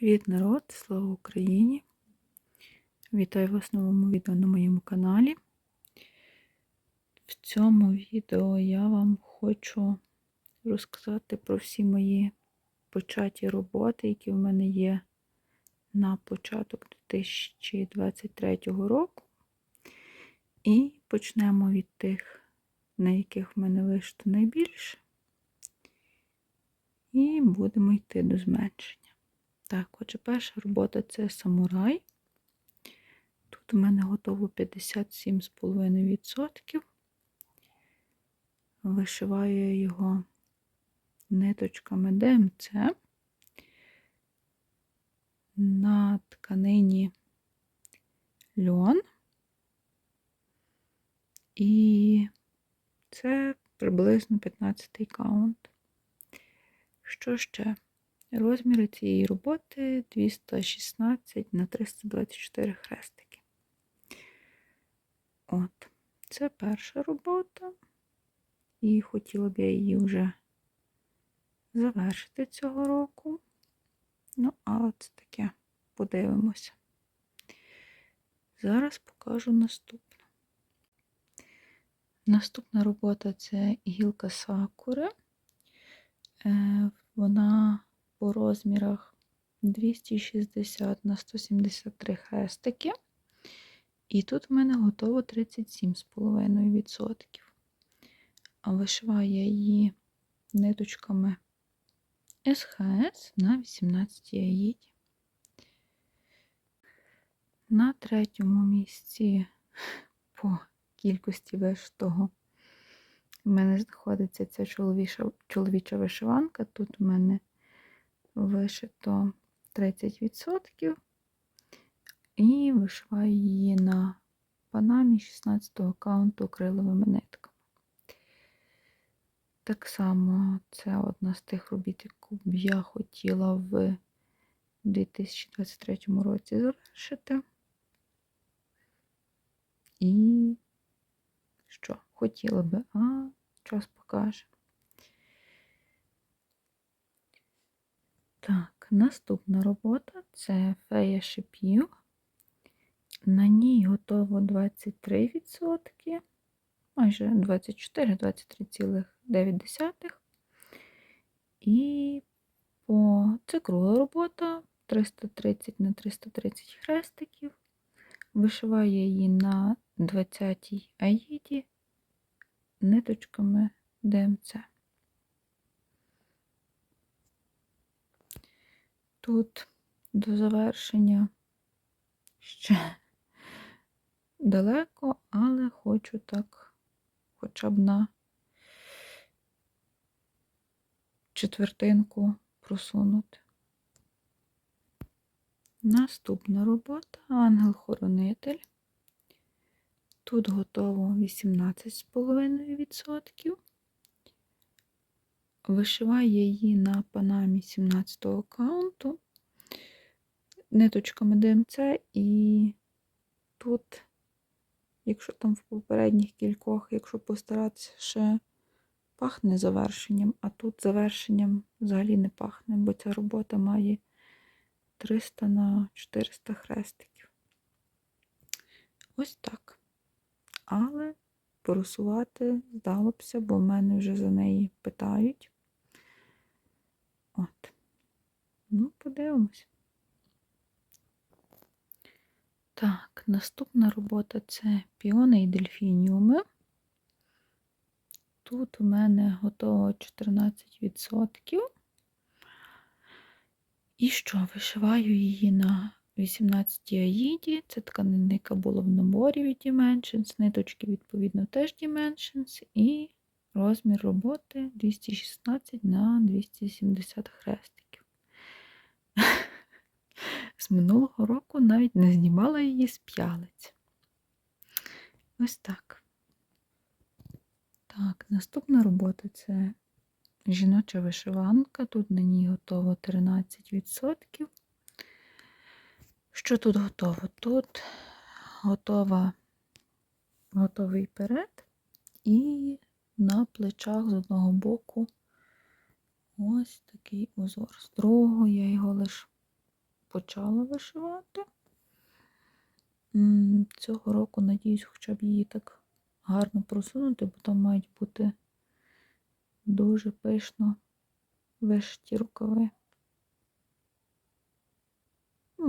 Привіт, народ! Слава Україні! Вітаю вас в новому відео на моєму каналі. В цьому відео я вам хочу розказати про всі мої початі роботи, які в мене є на початок 2023 року. І почнемо від тих, на яких в мене вийшло найбільше. І будемо йти до зменшення. Так, отже, перша робота це самурай. Тут у мене готово 57,5%. Вишиваю я його ниточками ДМЦ на тканині льон. І це приблизно 15 каунт. Що ще? Розміри цієї роботи 216 на 324 хрестики. От, це перша робота, і хотіла б я її вже завершити цього року. Ну, але це таке, подивимося. Зараз покажу наступну. Наступна робота це гілка сакури. Е, вона по розмірах 260 на 173 хрестики. І тут в мене готово 37,5%. А вишиваю я її ниточками СХС на 18 яїді. На третьому місці по кількості вишитого в мене знаходиться ця чоловіча, чоловіча вишиванка. Тут у мене вишито 30% і вишиваю її на панамі 16 аккаунту акриловими нитками. Так само це одна з тих робіт, яку б я хотіла в 2023 році завершити. І що хотіла би, а час покаже. Так, наступна робота це фея шипів. На ній готово 23%, майже 24, 23,9. І по це кругла робота 330 на 330 хрестиків. Вишиваю її на 20-й аїді ниточками ДМЦ. Тут до завершення ще далеко, але хочу так хоча б на четвертинку просунути. Наступна робота ангел-хоронитель. Тут готово 18,5%. Вишиваю її на панамі 17 аккаунту ниточками ДМЦ, і тут, якщо там в попередніх кількох, якщо постаратися, ще пахне завершенням, а тут завершенням взагалі не пахне, бо ця робота має 300 на 400 хрестиків. Ось так. Але порусувати здалося, бо в мене вже за неї питають. От. Ну, подивимось. Так, наступна робота це піони і дельфініуми. Тут у мене готово 14%. І що, вишиваю її на 18 аїді. Це тканина, яка була в наборі від Dimensions, ниточки, відповідно, теж Dimensions, і розмір роботи 216 на 270 хрестиків. З минулого року навіть не знімала її з п'ялиць. Ось так. Так, наступна робота це жіноча вишиванка. Тут на ній готово 13%. Що тут готово? Тут готова, готовий перед, і на плечах з одного боку ось такий узор. З другого я його лише почала вишивати. Цього року, надіюсь, хоча б її так гарно просунути, бо там мають бути дуже пишно вишиті рукави.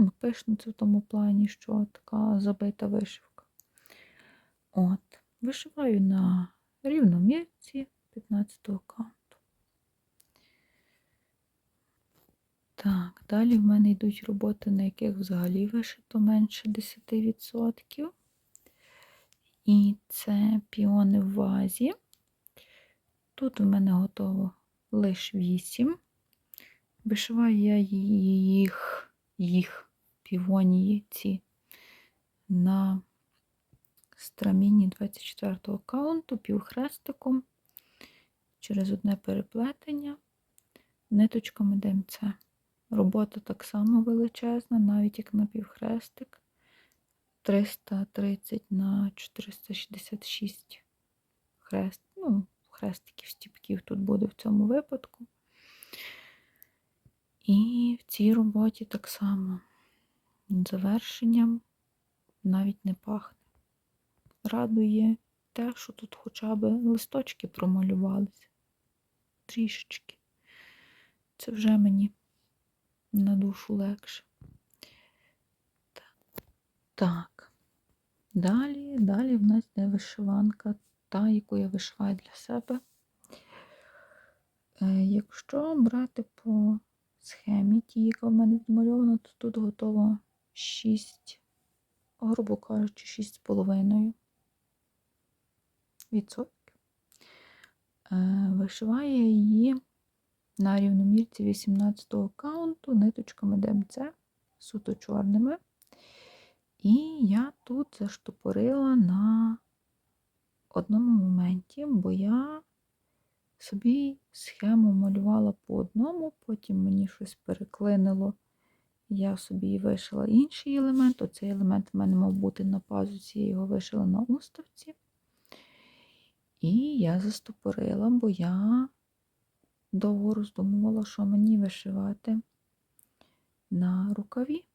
Ну, пишно це в тому плані, що така забита вишивка. От, вишиваю на рівномірці 15 канту. Так, далі в мене йдуть роботи, на яких взагалі вишито менше 10%. І це піони в вазі. Тут у мене готово лише 8. Вишиваю я їх, їх півонії ці на страміні 24-го каунту півхрестиком через одне переплетення ниточками ДМЦ. Робота так само величезна, навіть як на півхрестик. 330 на 466 хрест. Ну, хрестиків, стіпків тут буде в цьому випадку. І в цій роботі так само завершенням навіть не пахне. Радує те, що тут хоча б листочки промалювалися. Трішечки. Це вже мені на душу легше. Так. Далі, далі в нас йде вишиванка, та, яку я вишиваю для себе. Е, Якщо брати по схемі, ті, яка в мене відмальована, то тут готово 6, грубо кажучи, 6,5 відсотків. Е, Вишиваю її на рівномірці 18 каунту ниточками ДМЦ, суто чорними. І я тут заштопорила на одному моменті, бо я собі схему малювала по одному, потім мені щось переклинило. Я собі вишила інший елемент. Оцей елемент в мене мав бути на пазуці, я його вишила на уставці. І я застопорила, бо я довго роздумувала, що мені вишивати на рукаві.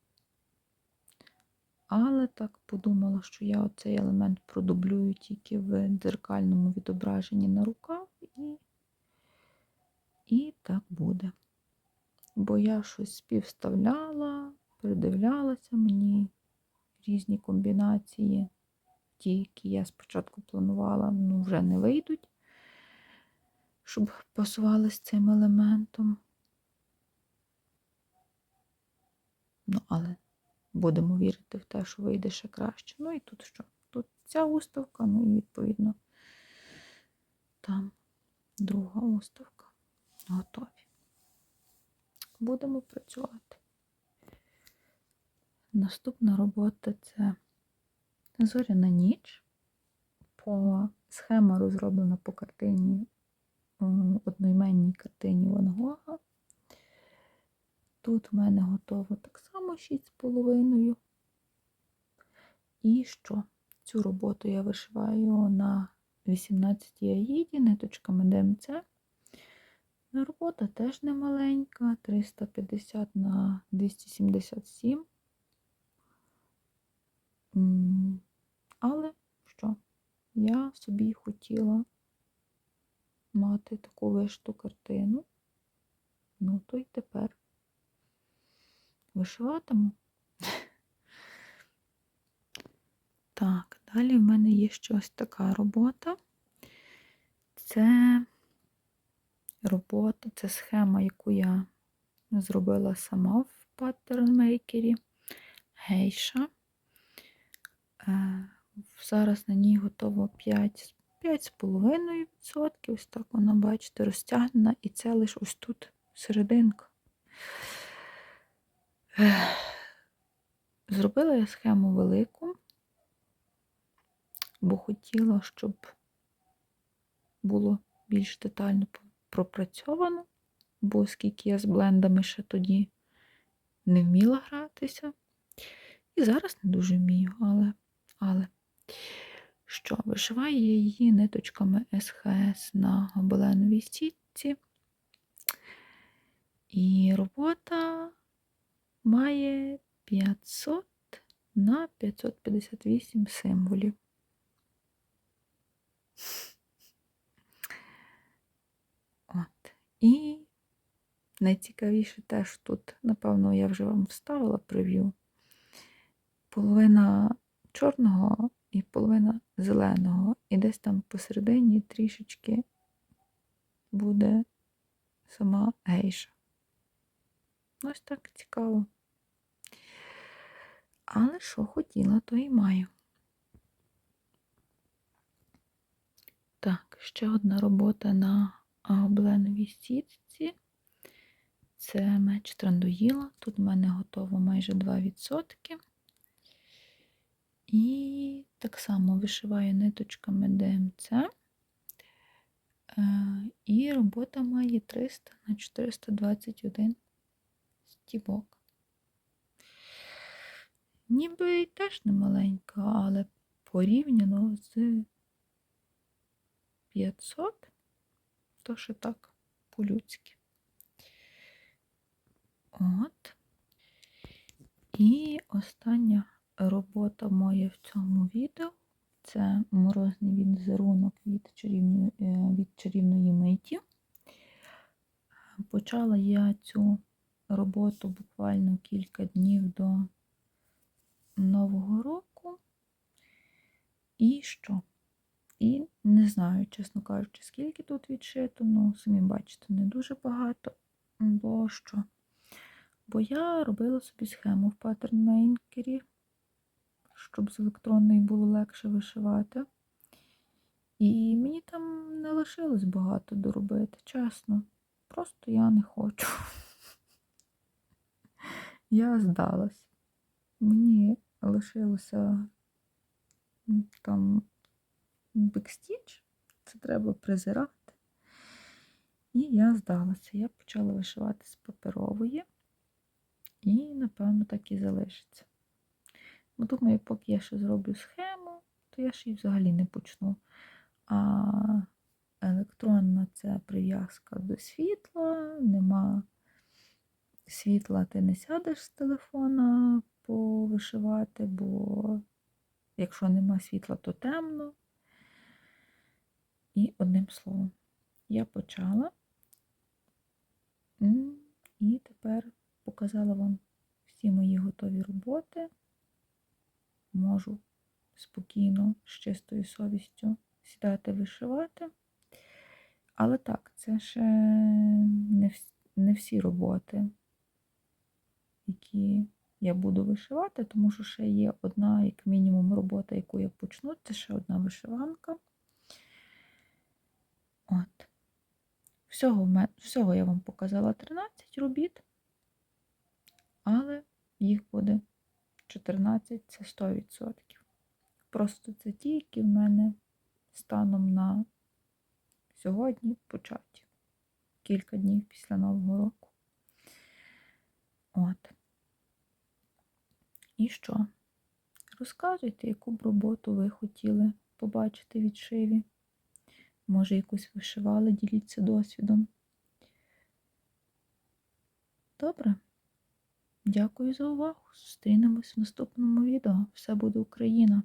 Але так подумала, що я оцей елемент продублюю тільки в дзеркальному відображенні на рукав, і, і так буде. Бо я щось співставляла, придивлялася мені різні комбінації, ті, які я спочатку планувала, ну вже не вийдуть, щоб пасували з цим елементом. Ну, але будемо вірити в те, що вийде ще краще. Ну і тут що? Тут ця уставка, ну і відповідно там друга уставка. Готові. Будемо працювати. Наступна робота це зоряна ніч. По схема розроблена по картині, одноіменній картині Ван Гога. Тут в мене готово так само 6,5. І що? Цю роботу я вишиваю на 18 аїді ниточками ДМЦ. Робота теж не маленька, 350 на 277. Але що? Я собі хотіла мати таку вишту картину. Ну, то й тепер вишиватиму. Так, далі в мене є щось така робота. Це робота, це схема, яку я зробила сама в паттернмейкері гейша. Е, Зараз на ній готово 5,5%. Ось так вона, бачите, розтягнена, і це лише ось тут серединка. Зробила я схему велику, бо хотіла, щоб було більш детально пропрацьовано, бо оскільки я з блендами ще тоді не вміла гратися. І зараз не дуже вмію, але, але що, вишиваю її ниточками СХС на гобеленовій сітці. І робота має 500 на 558 символів. От. І найцікавіше теж тут, напевно, я вже вам вставила прев'ю. Половина чорного і половина зеленого. І десь там посередині трішечки буде сама гейша. Ось так цікаво. Але що хотіла, то і маю. Так, ще одна робота на обленовій сітці. Це меч Трандуїла. Тут в мене готово майже 2%. І так само вишиваю ниточками ДМЦ. Е, І робота має 300 на 421 стібок. Ніби теж не маленька, але порівняно з 500, то ще так по-людськи. От. І остання робота моя в цьому відео це морозний відзерунок від е, від чарівної миті. Почала я цю роботу буквально кілька днів до Нового року. І що? І не знаю, чесно кажучи, скільки тут відшито, ну, самі бачите, не дуже багато. Бо що? Бо я робила собі схему в паттернмейкері, щоб з електронної було легше вишивати. І мені там не лишилось багато доробити, чесно. Просто я не хочу. Я здалась. Мені лишилося там бекстіч, це треба призирати. І я здалася. Я почала вишивати з паперової, і, напевно, так і залишиться. Бо думаю, поки я ще зроблю схему, то я ж її взагалі не почну. А електронна це прив'язка до світла, нема світла, ти не сядеш з телефона повишивати, бо якщо нема світла, то темно. І одним словом, я почала і тепер показала вам всі мої готові роботи. Можу спокійно, з чистою совістю сідати вишивати. Але так, це ще не всі, роботи, які я буду вишивати, тому що ще є одна, як мінімум, робота, яку я почну, це ще одна вишиванка. От. Всього, всього я вам показала 13 робіт, але їх буде 14, це 100%. Просто це ті, які в мене станом на сьогодні початі. Кілька днів після Нового року. От. І що? Розказуйте, яку б роботу ви хотіли побачити від шиві. Може, якусь вишивали, діліться досвідом. Добре. Дякую за увагу. Зустрінемось в наступному відео. Все буде Україна!